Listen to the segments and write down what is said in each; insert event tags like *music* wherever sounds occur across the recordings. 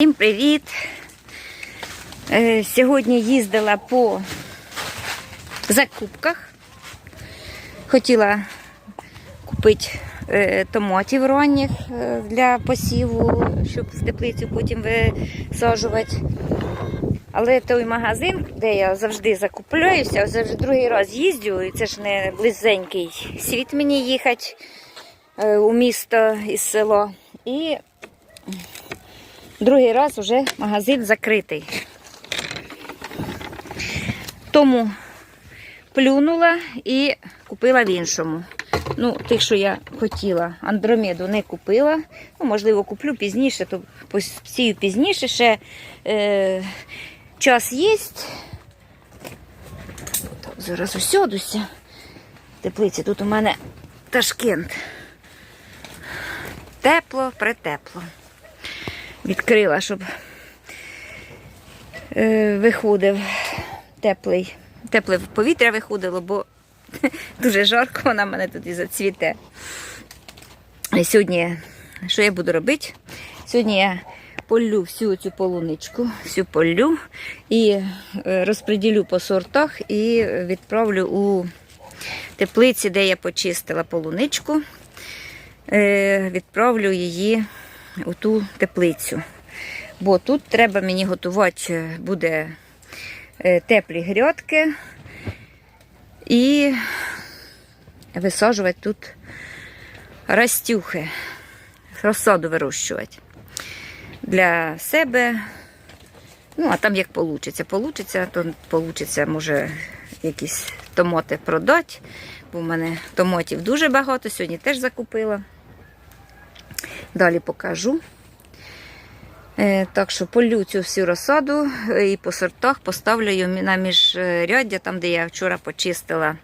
Всім привіт! Е, Сьогодні їздила по закупках. Хотіла купити е, томатів ранніх е, для посіву, щоб в теплицю потім висаджувати. Але той магазин, де я завжди закупляюся, ось другий раз їздю, і це ж не близенький світ мені їхати у місто із село. І Другий раз вже магазин закритий. Тому плюнула і купила в іншому. Ну, тих, що я хотіла. Андромеду не купила. Ну, можливо, куплю пізніше, то посію пізніше. Ще е, час є. Так, зараз усядуся. В теплиці тут у мене Ташкент. Тепло, притепло відкрила, щоб е, виходив теплий, тепле повітря виходило, бо *laughs* дуже жарко вона мене тут і зацвіте. І сьогодні, що я буду робити? Сьогодні я полю всю цю полуничку, всю полю і е, розподілю по сортах і відправлю у теплиці, де я почистила полуничку. Е, Відправлю її у ту теплицю. Бо тут треба мені готувати буде е, теплі грядки і висаджувати тут растюхи, розсаду вирощувати для себе. Ну, а там як вийде. Получиться, то вийде, може, якісь томати продати, бо в мене томатів дуже багато, сьогодні теж закупила. Далі покажу. Е, Так що полю цю всю розсаду е, і по сортах поставлю на міжряддя, там, де я вчора почистила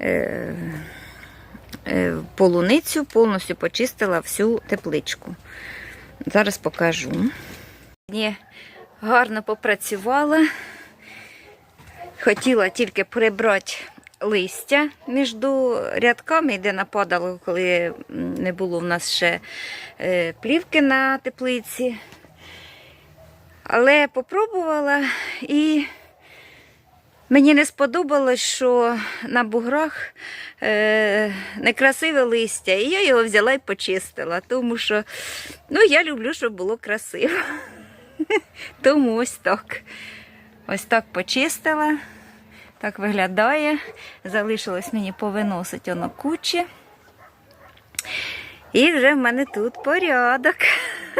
е, полуницю, повністю почистила всю тепличку. Зараз покажу. Ні, гарно попрацювала. Хотіла тільки прибрати листя між рядками, де нападало, коли не було в нас ще е, плівки на теплиці. Але попробувала і мені не сподобалось, що на буграх е, некрасиве листя. І я його взяла і почистила, тому що ну, я люблю, щоб було красиво. *laughs* Тому ось так. Ось так почистила. Так виглядає. Залишилось мені повиносити воно кучі. І вже в мене тут порядок.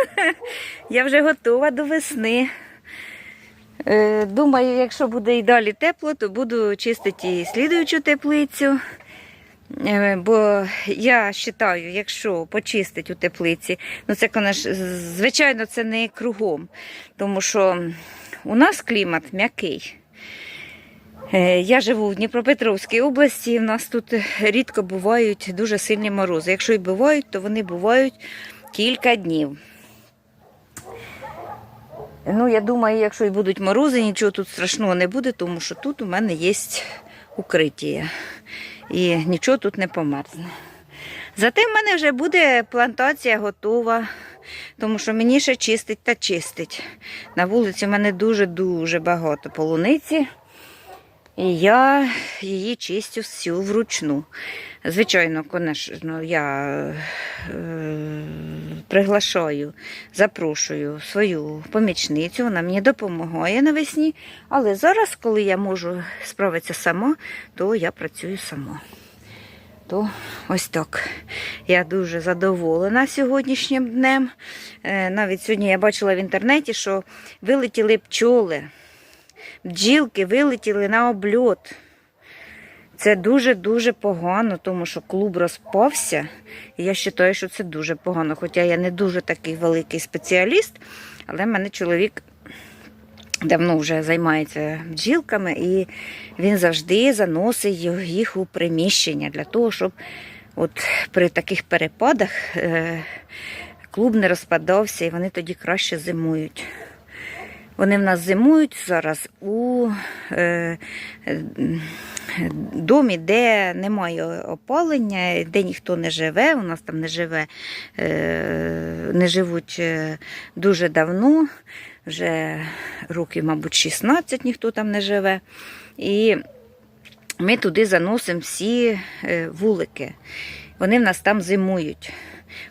*laughs* Я вже готова до весни. Е, Думаю, якщо буде і далі тепло, то буду чистити і слідуючу теплицю. Е, Бо я вважаю, якщо почистити у теплиці, ну це, звичайно, це не кругом, тому що у нас клімат м'який. Е, Я живу в Дніпропетровській області, в нас тут рідко бувають дуже сильні морози. Якщо і бувають, то вони бувають кілька днів. Ну, я думаю, якщо і будуть морози, нічого тут страшного не буде, тому що тут у мене є укриття. І нічого тут не померзне. Зате в мене вже буде плантація готова, тому що мені ще чистить та чистить. На вулиці в мене дуже-дуже багато полуниці. І я її чистю всю вручну. Звичайно, конечно, я е, приглашаю, запрошую свою помічницю, вона мені допомагає навесні. Але зараз, коли я можу справитися сама, то я працюю сама. То ось так. Я дуже задоволена сьогоднішнім днем. Е, навіть сьогодні я бачила в інтернеті, що вилетіли пчоли бджілки вилетіли на обльот. Це дуже-дуже погано, тому що клуб розпався. І я вважаю, що це дуже погано. Хоча я не дуже такий великий спеціаліст, але в мене чоловік давно вже займається бджілками, і він завжди заносить їх у приміщення для того, щоб от при таких перепадах е, клуб не розпадався і вони тоді краще зимують. Вони в нас зимують зараз у е, домі, де немає опалення, де ніхто не живе. У нас там не живе, е, не живуть е, дуже давно, вже років, мабуть, 16 ніхто там не живе. І ми туди заносимо всі е, вулики. Вони в нас там зимують.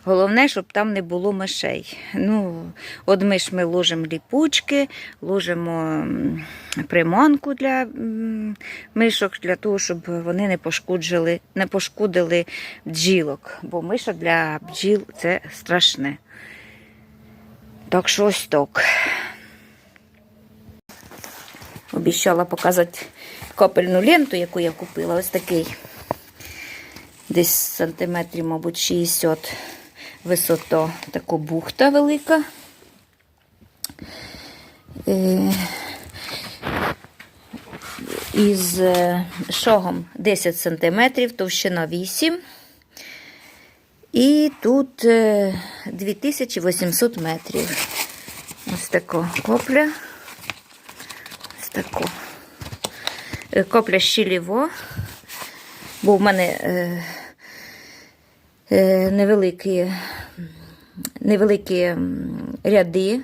Головне, щоб там не було мишей. Ну, от ми ж ми ложимо ліпучки, ложимо приманку для мишок, для того, щоб вони не пошкоджили, не пошкодили бджілок. Бо миша для бджіл це страшне. Так що ось так. Обіцяла показати капельну ленту, яку я купила. Ось такий. Десь сантиметрів, мабуть, 60 висота. Така бухта велика. Е, Із е, шогом 10 сантиметрів, товщина 8. І тут е, 2800 метрів. Ось така копля. Ось таку. Е, Копля щіліво, бо в мене е, е, невеликі, невеликі ряди,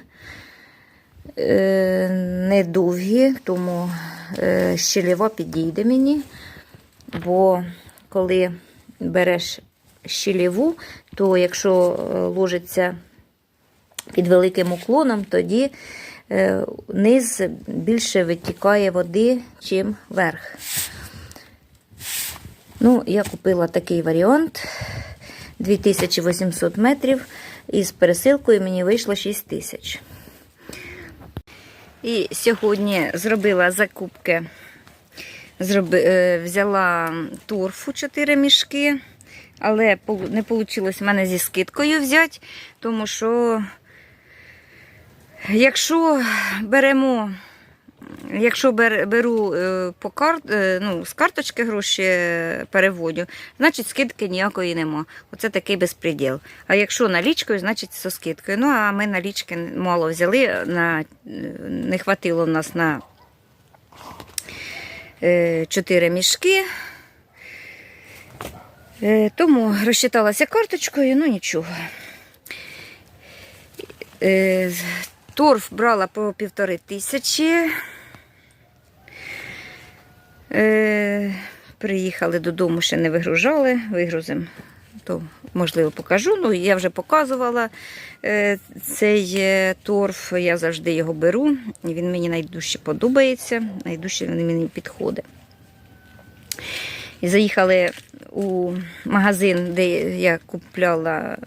е, недовгі, тому е, підійде мені, бо коли береш щіліву, то якщо е, ложиться під великим уклоном, тоді е, низ більше витікає води, чим верх. Ну, я купила такий варіант 2800 метрів, і з пересилкою мені вийшло 6 тисяч. І сьогодні зробила закупки, зроби, е, взяла торфу 4 мішки, але не вийшло в мене зі скидкою взяти, тому що Якщо беремо, якщо беру е, по кар, е, ну, з карточки гроші переводю, значить скидки ніякої нема. Оце такий безпреділ. А якщо налічкою, значить зі скидкою. Ну, а ми налічки мало взяли, на, не хватило в нас на 4 мішки. Е, Тому розчиталася карточкою, ну нічого. Торф брала по півтори тисячі. Е, приїхали додому, ще не вигружали, вигрузимо. То, можливо, покажу. Ну, я вже показувала е, цей е, торф, я завжди його беру. Він мені найдужче подобається, найдужче він мені підходить. І заїхали у магазин, де я купляла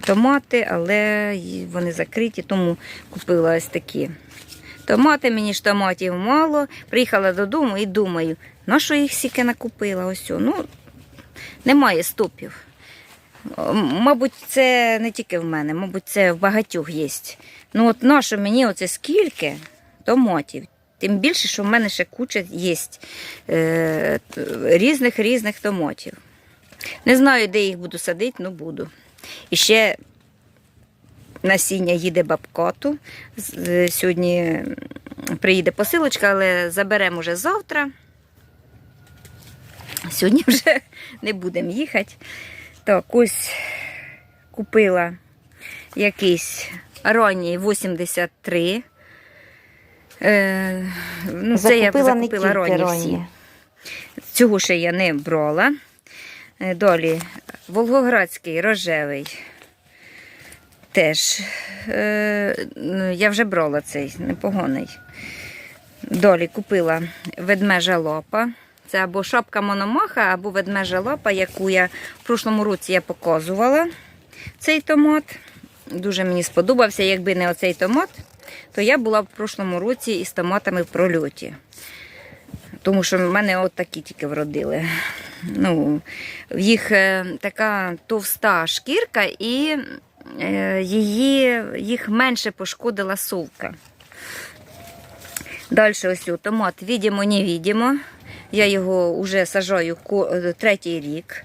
томати, але вони закриті, тому купила ось такі томати. Мені ж томатів мало. Приїхала додому і думаю, на що їх стільки накупила? Ось, ну, немає стопів. Мабуть, це не тільки в мене, мабуть, це в багатьох є. Ну, от на що мені оце скільки томатів? Тим більше, що в мене ще куча є е, різних різних томатів. Не знаю, де їх буду садити, але буду. І ще насіння їде бабкоту. Е, Сьогодні приїде посилочка, але заберемо вже завтра. Сьогодні *laughs* вже не будемо їхати. Так, ось купила якийсь ранній 83. Е, ну, це я Закупила ранні всі. Цього ще я не брала. Е, Далі Волгоградський рожевий. Теж е, ну, я вже брала цей, непоганий. Далі купила ведмежа лапа. Це або шапка мономаха, або ведмежа лапа, яку я в прошлому році я показувала цей томат. Дуже мені сподобався. Якби не оцей томат, то я була в прошлому році із томатами в прольоті. Тому що в мене от такі тільки вродили. Ну, в їх е, така товста шкірка і її, їх менше пошкодила совка. Далі ось о, томат відімо, невідімо. Я його вже сажаю е, третій рік.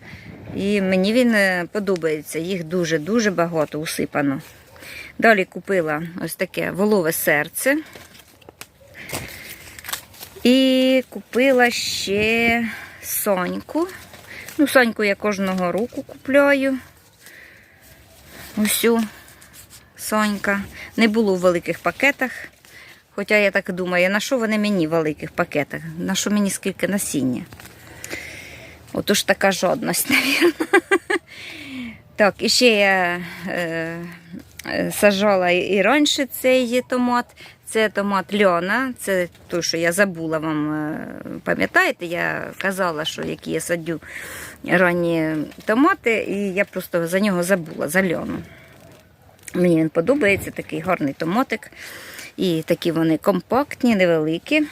І мені він е, подобається. Їх дуже-дуже багато усипано. Далі купила ось таке волове серце. І купила ще соньку. Ну, соньку я кожного року купляю. Усю сонька. Не було в великих пакетах. Хоча я так думаю, на що вони мені в великих пакетах? На що мені скільки насіння? Отож така жодність, *laughs* навірно. Так, і ще я е, сажала і- раніше цей томат. Це томат льона, це той, що я забула вам. е, Пам'ятаєте, я казала, що які я садю ранні томати, і я просто за нього забула, за льону. Мені він подобається, такий гарний томатик. І такі вони компактні, невеликі.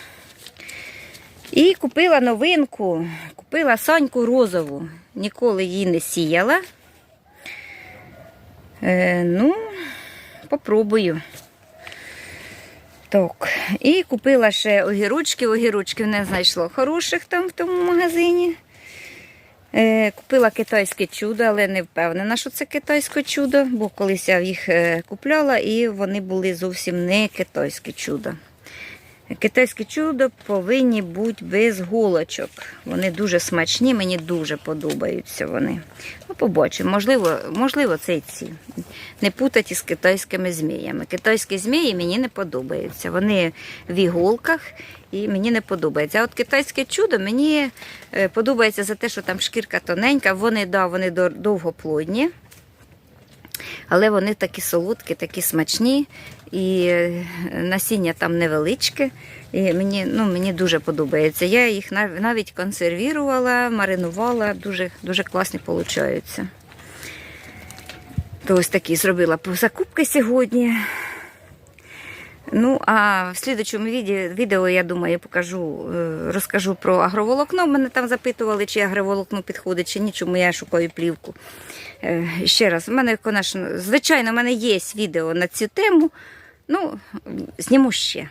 І купила новинку, купила саньку розову. Ніколи її не сіяла. Е, ну, попробую. Так, і купила ще огірочки. Огірочків не знайшло хороших там в тому магазині. Е, купила китайське чудо, але не впевнена, що це китайське чудо, бо колись я їх е, купляла і вони були зовсім не китайське чудо. Китайське чудо повинні бути без голочок. Вони дуже смачні, мені дуже подобаються вони. Ну, побачимо, можливо, можливо, це і ці. Не путати з китайськими зміями. Китайські змії мені не подобаються. Вони в іголках і мені не подобається. А от китайське чудо мені е, подобається за те, що там шкірка тоненька, вони, да, вони довгоплодні. Але вони такі солодкі, такі смачні, і е, насіння там невеличке. І мені, ну, мені дуже подобається. Я їх навіть консервірувала, маринувала, дуже, дуже класні получаються. То ось такі зробила закупки сьогодні. Ну, а в слідчому відео, я думаю, я покажу, е, розкажу про агроволокно. Мене там запитували, чи агроволокно підходить, чи ні, чому я шукаю плівку. Е, Ще раз, в мене, конечно, звичайно, в мене є відео на цю тему. Ну, зніму ще.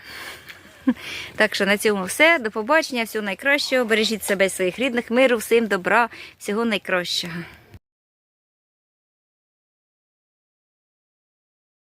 *laughs* Так що на цьому все. До побачення, всього найкращого. Бережіть себе і своїх рідних, миру, всім добра, всього найкращого.